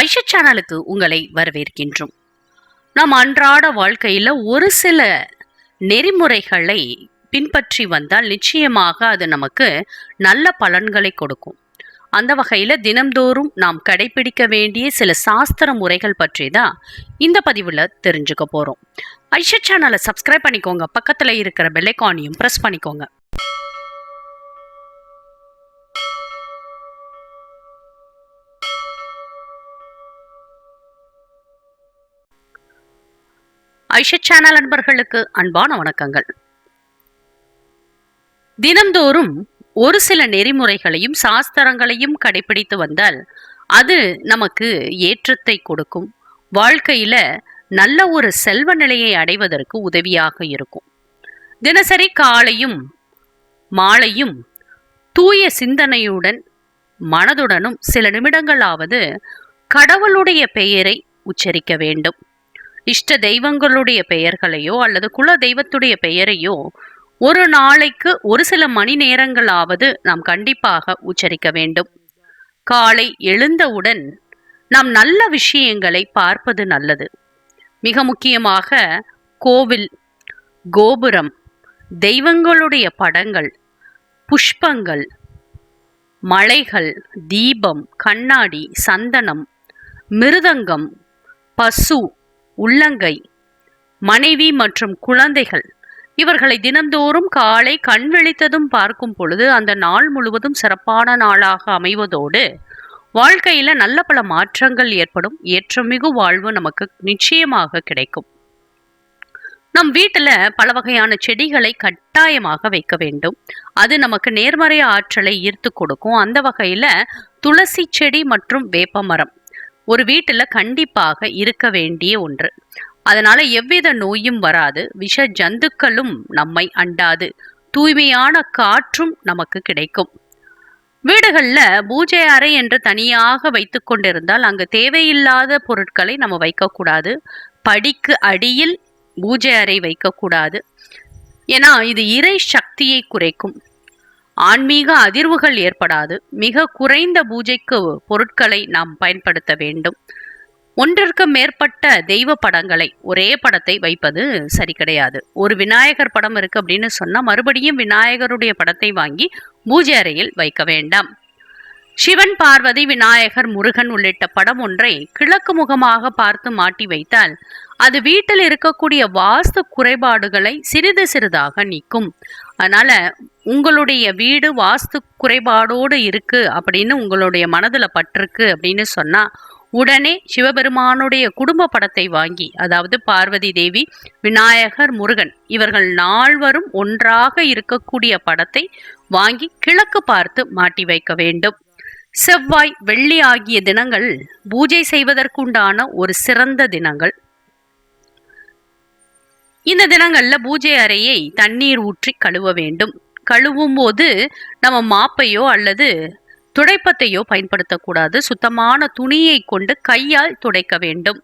ஐஷா சேனலுக்கு உங்களை வரவேற்கின்றோம். நாம் அன்றாட வாழ்க்கையில் ஒரு சில நெறிமுறைகளை பின்பற்றி வந்தால் நிச்சயமாக அது நமக்கு நல்ல பலன்களை கொடுக்கும். அந்த வகையில் தினம்தோறும் நாம் கடைபிடிக்க வேண்டிய சில சாஸ்திர முறைகள் பற்றி தான் இந்த பதிவில் தெரிஞ்சுக்க போகிறோம் ஐஷா சேனலை சப்ஸ்கிரைப் பண்ணிக்கோங்க. பக்கத்தில் இருக்கிற பெல்லைக்கானையும் ப்ரெஸ் பண்ணிக்கோங்க. ஐஷா சேனல் அன்பர்களுக்கு அன்பான வணக்கங்கள். தினம்தோறும் ஒரு சில நெறிமுறைகளையும் சாஸ்திரங்களையும் கடைபிடித்து வந்தால் அது நமக்கு ஏற்றத்தை கொடுக்கும். வாழ்க்கையில நல்ல ஒரு செல்வ நிலையை அடைவதற்கு உதவியாக இருக்கும். தினசரி காலையும் மாலையும் தூய சிந்தனையுடன் மனதுடனும் சில நிமிடங்களாவது கடவுளுடைய பெயரை உச்சரிக்க வேண்டும். இஷ்ட தெய்வங்களுடைய பெயர்களையோ அல்லது குல தெய்வத்துடைய பெயரையோ ஒரு நாளைக்கு ஒரு சில மணி நேரங்களாவது நாம் கண்டிப்பாக உச்சரிக்க வேண்டும். காலை எழுந்தவுடன் நாம் நல்ல விஷயங்களை பார்ப்பது நல்லது. மிக முக்கியமாக கோவில் கோபுரம் தெய்வங்களுடைய படங்கள் புஷ்பங்கள் மலைகள் தீபம் கண்ணாடி சந்தனம் மிருதங்கம் பசு உள்ளங்கை மனைவி மற்றும் குழந்தைகள். இவர்களை தினந்தோறும் காலை கண் விழித்ததும் பார்க்கும் பொழுது அந்த நாள் முழுவதும் சிறப்பான நாளாக அமைவதோடு வாழ்க்கையில நல்ல பல மாற்றங்கள் ஏற்படும். ஏற்றமிகு வாழ்வு நமக்கு நிச்சயமாக கிடைக்கும். நம் வீட்டில் பல வகையான செடிகளை கட்டாயமாக வைக்க வேண்டும். அது நமக்கு நேர்மறை ஆற்றலை ஈர்த்து கொடுக்கும். அந்த வகையில் துளசி செடி மற்றும் வேப்பமரம் ஒரு வீட்டில் கண்டிப்பாக இருக்க வேண்டிய ஒன்று. அதனால எவ்வித நோயும் வராது. விஷ ஜந்துக்களும் நம்மை அண்டாது. தூய்மையான காற்றும் நமக்கு கிடைக்கும். வீடுகளில் பூஜை அறை என்று தனியாக வைத்து கொண்டிருந்தால் அங்கு தேவையில்லாத பொருட்களை நம்ம வைக்கக்கூடாது. படிக்கு அடியில் பூஜை அறை வைக்கக்கூடாது. ஏன்னா இது இறை சக்தியை குறைக்கும். ஆன்மீக அதிர்வுகள் ஏற்படாது. மிக குறைந்த பூஜைக்கு பொருட்களை நாம் பயன்படுத்த வேண்டும். ஒன்றிற்கு மேற்பட்ட தெய்வ படங்களை ஒரே படத்தை வைப்பது சரி கிடையாது. ஒரு விநாயகர் படம் இருக்கு அப்படின்னு சொன்னா மறுபடியும் விநாயகருடைய படத்தை வாங்கி பூஜை அறையில் வைக்க வேண்டாம். சிவன் பார்வதி விநாயகர் முருகன் உள்ளிட்ட படம் ஒன்றை கிழக்கு முகமாக பார்த்து மாட்டி வைத்தால் அது வீட்டில் இருக்கக்கூடிய வாஸ்து குறைபாடுகளை சிறிது சிறிதாக நீக்கும். அதனால் உங்களுடைய வீடு வாஸ்து குறைபாடோடு இருக்குது அப்படின்னு உங்களுடைய மனதில் பட்டிருக்கு அப்படின்னு சொன்னால் உடனே சிவபெருமானுடைய குடும்ப படத்தை வாங்கி அதாவது பார்வதி தேவி விநாயகர் முருகன் இவர்கள் நால்வரும் ஒன்றாக இருக்கக்கூடிய படத்தை வாங்கி கிழக்கு பார்த்து மாட்டி வைக்க வேண்டும். செவ்வாய் வெள்ளி ஆகிய தினங்கள் பூஜை செய்வதற்குண்டான ஒரு சிறந்த தினங்கள். இந்த தினங்கள்ல பூஜை அறையை தண்ணீர் ஊற்றி கழுவ வேண்டும். கழுவும் போது நம்ம மாப்பையோ அல்லது துடைப்பத்தையோ பயன்படுத்தக்கூடாது. சுத்தமான துணியை கொண்டு கையால் துடைக்க வேண்டும்.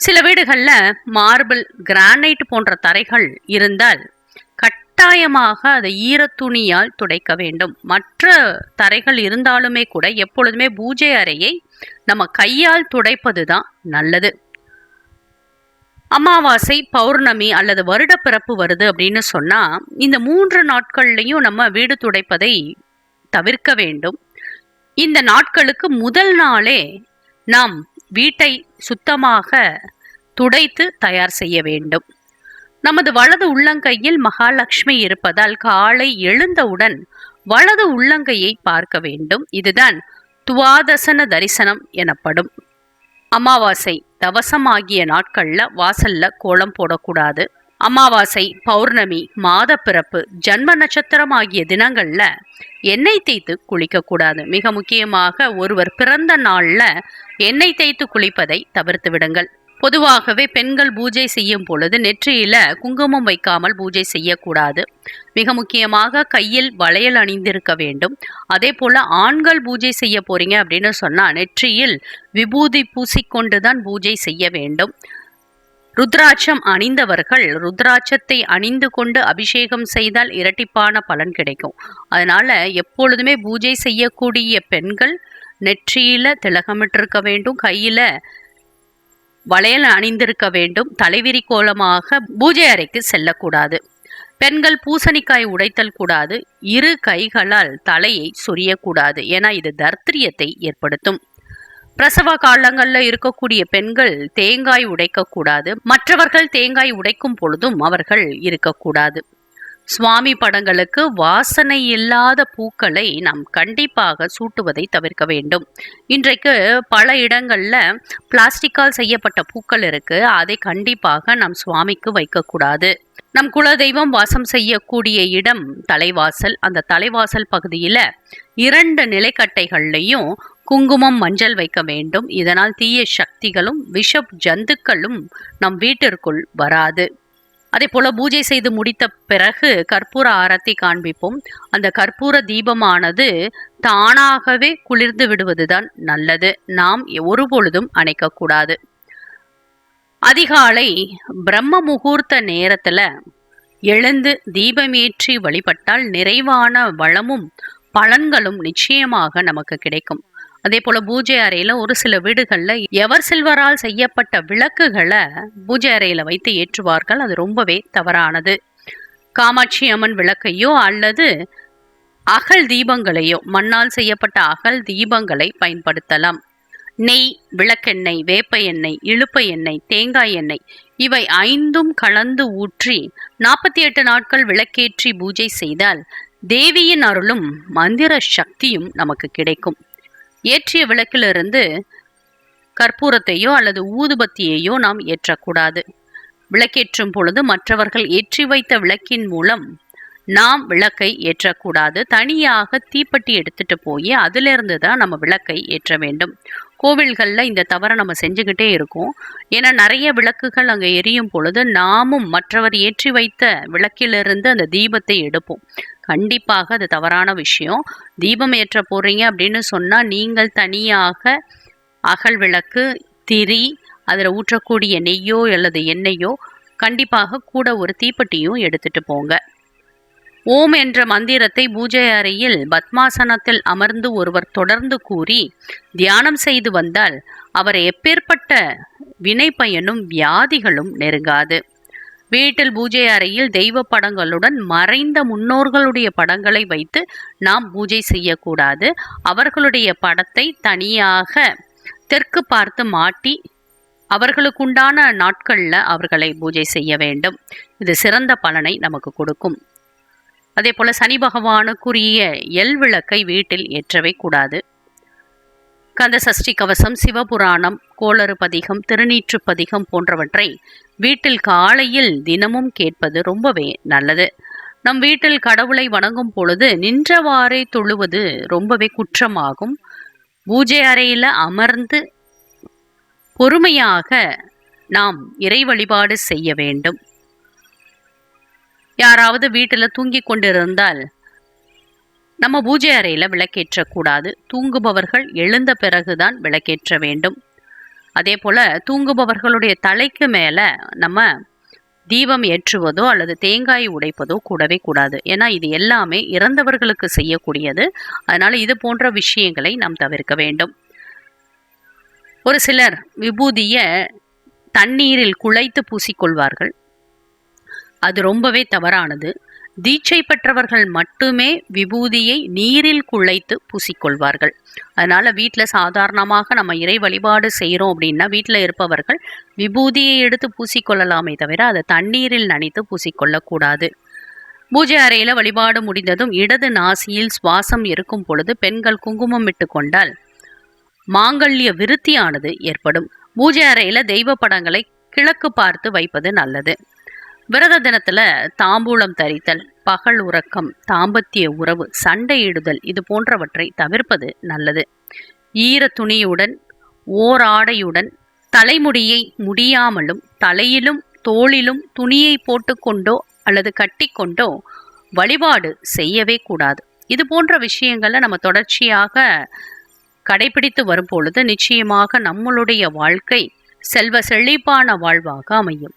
சில வீடுகளில் மார்பிள் கிரானைட் போன்ற தரைகள் இருந்தால் கட்டாயமாக அதை ஈரத்துணியால் துடைக்க வேண்டும். மற்ற தரைகள் இருந்தாலுமே கூட எப்பொழுதுமே பூஜை அறையை நம்ம கையால் துடைப்பது தான் நல்லது. அமாவாசை பௌர்ணமி அல்லது வருட பிறப்பு வருது அப்படின்னு சொன்னா இந்த மூன்று நாட்கள்லையும் நம்ம வீடு துடைப்பதை தவிர்க்க வேண்டும். இந்த நாட்களுக்கு முதல் நாளே நாம் வீட்டை சுத்தமாக துடைத்து தயார் செய்ய வேண்டும். நமது வலது உள்ளங்கையில் மகாலட்சுமி இருப்பதால் காலை எழுந்தவுடன் வலது உள்ளங்கையை பார்க்க வேண்டும். இதுதான் துவாதசன தரிசனம் எனப்படும். அமாவாசை தவசமாகிய நாட்களில் நாட்கள்ல வாசல்ல கோலம் போடக்கூடாது. அமாவாசை பௌர்ணமி மாத பிறப்பு ஜன்ம நட்சத்திரம் ஆகிய தினங்கள்ல எண்ணெய் தேய்த்து குளிக்கக்கூடாது. மிக முக்கியமாக ஒருவர் பிறந்த நாள்ல எண்ணெய் தேய்த்து குளிப்பதை தவிர்த்து விடுங்கள். பொதுவாகவே பெண்கள் பூஜை செய்யும் பொழுது நெற்றியில குங்குமம் வைக்காமல் பூஜை செய்யக்கூடாது. மிக முக்கியமாக கையில் வளையல் அணிந்திருக்க வேண்டும். அதே போல ஆண்கள் பூஜை செய்ய போறீங்க அப்படின்னு சொன்னா நெற்றியில் விபூதி பூசிக்கொண்டுதான் பூஜை செய்ய வேண்டும். ருத்ராட்சம் அணிந்தவர்கள் ருத்ராட்சத்தை அணிந்து கொண்டு அபிஷேகம் செய்தால் இரட்டிப்பான பலன் கிடைக்கும். அதனால எப்பொழுதுமே பூஜை செய்யக்கூடிய பெண்கள் நெற்றியில திலகமிட்டிருக்க வேண்டும். கையில வளையல் அணிந்திருக்க வேண்டும். தலைவிரி கோலமாக பூஜை அறைக்கு செல்லக்கூடாது. பெண்கள் பூசணிக்காய் உடைத்தல் கூடாது. இரு கைகளால் தலையை சொரியக்கூடாது ஏன்னா இது தர்த்திரியத்தை ஏற்படுத்தும். பிரசவ காலங்களில் இருக்கக்கூடிய பெண்கள் தேங்காய் உடைக்கக்கூடாது. மற்றவர்கள் தேங்காய் உடைக்கும் பொழுதும் அவர்கள் இருக்கக்கூடாது. சுவாமி படங்களுக்கு வாசனை இல்லாத பூக்களை நாம் கண்டிப்பாக சூட்டுவதை தவிர்க்க வேண்டும். இன்றைக்கு பல இடங்களில் பிளாஸ்டிக்கால் செய்யப்பட்ட பூக்கள் இருக்கு. அதை கண்டிப்பாக நாம் சுவாமிக்கு வைக்கக்கூடாது. நம் குலதெய்வம் வாசம் செய்யக்கூடிய இடம் தலைவாசல். அந்த தலைவாசல் பகுதியில் இரண்டு நிலைக்கட்டைகள்லையும் குங்குமம் மஞ்சள் வைக்க வேண்டும். இதனால் தீய சக்திகளும் விஷப் ஜந்துக்களும் நம் வீட்டிற்குள் வராது. அதே போல பூஜை செய்து முடித்த பிறகு கற்பூர ஆரத்தி காண்பிப்போம். அந்த கற்பூர தீபமானது தானாகவே குளிர்ந்து விடுவதுதான் நல்லது. நாம் ஒருபொழுதும் அணைக்கக்கூடாது. அதிகாலை பிரம்ம முகூர்த்த நேரத்துல எழுந்து தீபமேற்றி வழிபட்டால் நிறைவான வளமும் பலன்களும் நிச்சயமாக நமக்கு கிடைக்கும். அதே போல பூஜை அறையில ஒரு சில வீடுகள்ல எவர் சில்வரால் செய்யப்பட்ட விளக்குகளை பூஜை அறையில வைத்து ஏற்றுவார்கள். அது ரொம்பவே தவறானது. காமாட்சி அம்மன் விளக்கையோ அல்லது அகல் தீபங்களையோ மண்ணால் செய்யப்பட்ட அகல் தீபங்களை பயன்படுத்தலாம். நெய் விளக்கெண்ணெய் வேப்ப எண்ணெய் இழுப்ப எண்ணெய் தேங்காய் எண்ணெய் இவை ஐந்தும் கலந்து ஊற்றி நாற்பத்தி எட்டு நாட்கள் விளக்கேற்றி பூஜை செய்தால் தேவியின் அருளும் மந்திர சக்தியும் நமக்கு கிடைக்கும். ஏற்றிய விளக்கிலிருந்து கற்பூரத்தையோ அல்லது ஊதுபத்தியையோ நாம் ஏற்றக்கூடாது. விளக்கேற்றும் பொழுது மற்றவர்கள் ஏற்றி வைத்த விளக்கின் மூலம் நாம் விளக்கை ஏற்றக்கூடாது. தனியாக தீப்பெட்டி எடுத்துட்டு போய் அதிலிருந்து தான் நம்ம விளக்கை ஏற்ற வேண்டும். கோவில்களில் இந்த தவறை நம்ம செஞ்சுக்கிட்டே இருக்கோம். ஏன்னா நிறைய விளக்குகள் அங்கே எரியும் பொழுது நாமும் மற்றவர் ஏற்றி வைத்த விளக்கிலிருந்து அந்த தீபத்தை எடுப்போம். கண்டிப்பாக அது தவறான விஷயம். தீபம் ஏற்ற போகிறீங்க அப்படின்னு சொன்னால் நீங்கள் தனியாக அகல் விளக்கு திரி அதில் ஊற்றக்கூடிய நெய்யோ அல்லது எண்ணெயோ கண்டிப்பாக கூட ஒரு தீப்பெட்டியும் எடுத்துகிட்டு போங்க. ஓம் என்ற மந்திரத்தை பூஜை அறையில் பத்மாசனத்தில் அமர்ந்து ஒருவர் தொடர்ந்து கூறி தியானம் செய்து வந்தால் அவர் எப்பேற்பட்ட வினை பயனும் வியாதிகளும் நெருங்காது. வீட்டில் பூஜை அறையில் தெய்வ படங்களுடன் மறைந்த முன்னோர்களுடைய படங்களை வைத்து நாம் பூஜை செய்யக்கூடாது. அவர்களுடைய படத்தை தனியாக தெற்கு பார்த்து மாட்டி அவர்களுக்குண்டான நாட்களில் அவர்களை பூஜை செய்ய வேண்டும். இது சிறந்த பலனை நமக்கு கொடுக்கும். அதே போல சனி பகவானுக்குரிய எல் விளக்கை வீட்டில் ஏற்றவே கூடாது. கந்த சஷ்டி கவசம் சிவபுராணம் கோளறு பதிகம் திருநீற்று பதிகம் போன்றவற்றை வீட்டில் காலையில் தினமும் கேட்பது ரொம்பவே நல்லது. நம் வீட்டில் கடவுளை வணங்கும் பொழுது நின்றவாறே தொழுவது ரொம்பவே குற்றமாகும். பூஜை அறையில் அமர்ந்து பொறுமையாக நாம் இறை வழிபாடு செய்ய வேண்டும். யாராவது வீட்டில் தூங்கி கொண்டிருந்தால் நம்ம பூஜை அறையில் விளக்கேற்றக்கூடாது. தூங்குபவர்கள் எழுந்த பிறகுதான் விளக்கேற்ற வேண்டும். அதே போல் தூங்குபவர்களுடைய தலைக்கு மேலே நம்ம தீபம் ஏற்றுவதோ அல்லது தேங்காய் உடைப்பதோ கூடவே கூடாது. ஏன்னா இது எல்லாமே இறந்தவர்களுக்கு செய்யக்கூடியது. அதனால் இது போன்ற விஷயங்களை நாம் தவிர்க்க வேண்டும். ஒரு சிலர் விபூதியை தண்ணீரில் குழைத்து பூசிக்கொள்வார்கள். அது ரொம்பவே தவறானது. தீட்சை பெற்றவர்கள் மட்டுமே விபூதியை நீரில் குழைத்து பூசிக்கொள்வார்கள். அதனால் வீட்டில் சாதாரணமாக நம்ம இறை வழிபாடு செய்கிறோம் அப்படின்னா வீட்டில் இருப்பவர்கள் விபூதியை எடுத்து பூசிக்கொள்ளலாமே தவிர அதை தண்ணீரில் நனைத்து பூசிக்கொள்ளக்கூடாது. பூஜை அறையில் வழிபாடு முடிந்ததும் இடது நாசியில் சுவாசம் இருக்கும் பொழுது பெண்கள் குங்குமம் இட்டு கொண்டால் மாங்கல்ய விருத்தியானது ஏற்படும். பூஜை அறையில் தெய்வ படங்களை கிழக்கு பார்த்து வைப்பது நல்லது. விரத தினத்துல தாம்பூலம் தரித்தல் பகல் உறக்கம் தாம்பத்திய உறவு சண்டையிடுதல் இது போன்றவற்றை தவிர்ப்பது நல்லது. ஈர துணியுடன் ஓராடையுடன் தலைமுடியை முடியாமலும் தலையிலும் தோளிலும் துணியை போட்டுக்கொண்டோ அல்லது கட்டிக்கொண்டோ வழிபாடு செய்யவே கூடாது. இது போன்ற விஷயங்களை நம்ம தொடர்ச்சியாக கடைபிடித்து வரும் பொழுது நிச்சயமாக நம்மளுடைய வாழ்க்கை செல்வ செழிப்பான வாழ்வாக அமையும்.